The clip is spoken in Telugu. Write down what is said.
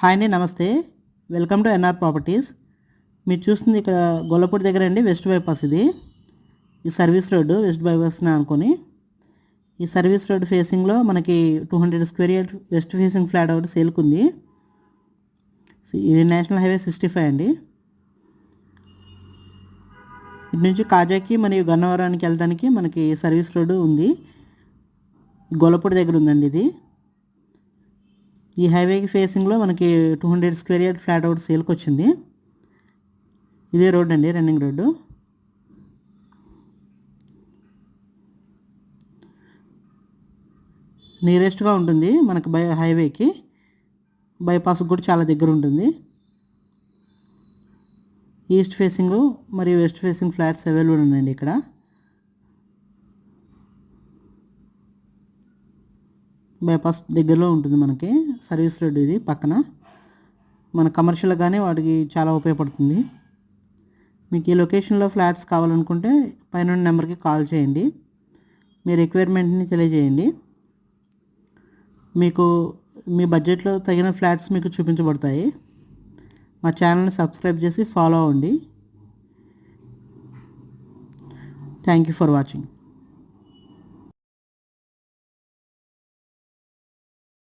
హాయ్ అండి నమస్తే. Welcome to NR properties. మీరు చూస్తుంది ఇక్కడ గొల్లపూడి దగ్గర అండి వెస్ట్ బైపాస్ ఇది. ఈ సర్వీస్ రోడ్డు వెస్ట్ బైపాస్ని అనుకొని. ఈ సర్వీస్ రోడ్ ఫేసింగ్లో మనకి two hundred square yard west facing flat ఒకటి సేల్కి ఉంది ఇది నేషనల్ హైవే సిక్స్టీ ఫైవ్ అండి. ఇటు నుంచి కాజాకి మరియు గన్నవరానికి వెళ్ళడానికి మనకి సర్వీస్ రోడ్డు ఉంది. గొల్లపూడి దగ్గర ఉందండి ఇది. ఈ హైవేకి ఫేసింగ్లో మనకి two hundred square yard flat out సేల్కి వచ్చింది. ఇదే రోడ్ అండి రన్నింగ్ రోడ్డు. నియరెస్ట్గా ఉంటుంది మనకి బై హైవేకి. బైపాస్ కూడా చాలా దగ్గర ఉంటుంది. ఈస్ట్ ఫేసింగ్ మరియు వెస్ట్ ఫేసింగ్ ఫ్లాట్స్ అవైలబుల్ ఉన్నాయండి ఇక్కడ. బైపాస్ దగ్గరలో ఉంటుంది మనకి. సర్వీస్ రోడ్ ఇది పక్కన. మన కమర్షియల్ కానీ వాటికి చాలా ఉపయోగపడుతుంది. మీకు ఈ లొకేషన్లో ఫ్లాట్స్ కావాలనుకుంటే పైన నెంబర్కి కాల్ చేయండి. మీ రిక్వైర్మెంట్ని తెలియజేయండి. మీకు మీ బడ్జెట్లో తగిన ఫ్లాట్స్ మీకు చూపించబడతాయి. మా ఛానల్ని సబ్స్క్రైబ్ చేసి ఫాలో అవ్వండి. Thank you for watching.